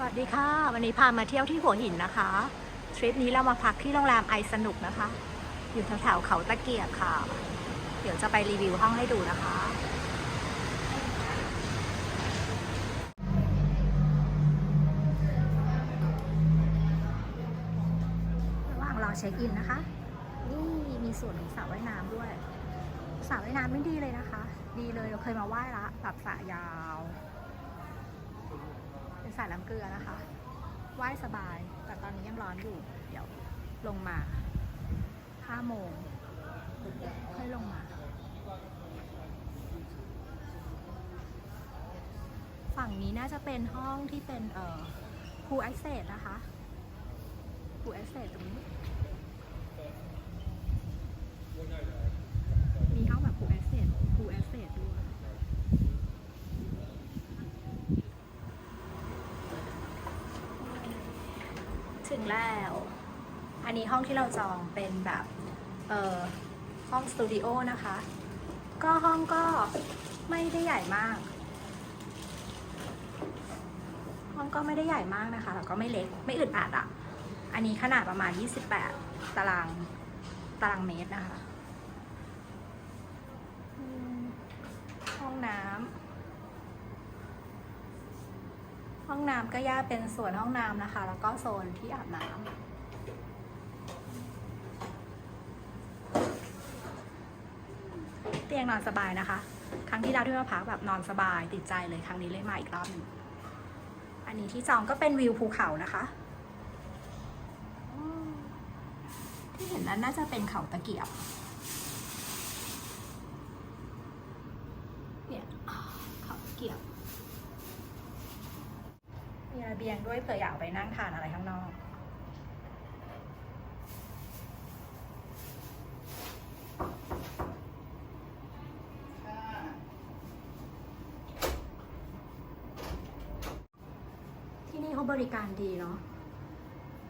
สวัสดีค่ะ วันนี้พามาเที่ยวที่หัวหินนะคะทริปนี้เรามาพักที่โรงแรมไอสนุกนะคะ อยู่แถวๆเขาตะเกียบค่ะ เดี๋ยวจะไปรีวิวห้องให้ดูนะคะ ระหว่างรอเช็คอินนะคะ นี่มีส่วนของสระว่ายน้ำด้วยสระว่ายน้ำไม่ดีเลยนะคะ ดีเลยเราเคยมาว่ายละแบบสระยาว เป็นสายน้ำเกลือนะคะว่ายสบาย แต่ตอนนี้ยังร้อนอยู่ เดี๋ยวลงมา5โมงค่อยลงมา ฝั่งนี้น่าจะเป็นห้องที่เป็นเอ่อคูไอเซตนะคะคูไอเซตตรงนี้ มีห้องแบบ pool access pool access ด้วย ถึงแล้ว อันนี้ห้องที่เราจองเป็นแบบเออห้องสตูดิโอนะคะ ก็ห้องก็ไม่ได้ใหญ่มาก ห้องก็ไม่ได้ใหญ่มากนะคะแล้วก็ไม่เล็กไม่อึดอัดอะ อันนี้ขนาดประมาณ 28 ตารางตารางเมตรนะคะ ห้องน้ำ ห้องน้ำก็แยกเป็นส่วนห้องน้ำนะคะ แล้วก็โซนที่อาบน้ำเตียงนอนสบายนะคะ ครั้งที่แล้วที่มาพักแบบนอนสบายติดใจเลยครั้งนี้เลยมาอีกรอบหนึ่งอันนี้ที่จองก็เป็นวิวภูเขานะคะที่เห็นนั้นน่าจะเป็นเขาตะเกียบเนี่ยเขาตะเกียบ มีระเบียงด้วยเผื่ออยากไปนั่งทานอะไรข้างนอกที่นี่เขาบริการดีเนาะ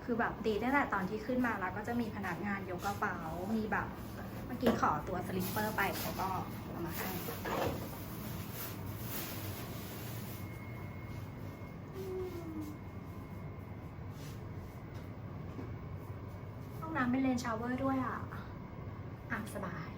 คือแบบดีตั้งแต่ตอนที่ขึ้นมาแล้วก็จะมีพนักงานยกกระเป๋า มีแบบ เมื่อกี้ขอตัวสลิปเปอร์ไปเขาก็เอามาให้ ห้อง น้ำเป็นเลนชาวเวอร์ด้วยอะอาบสบาย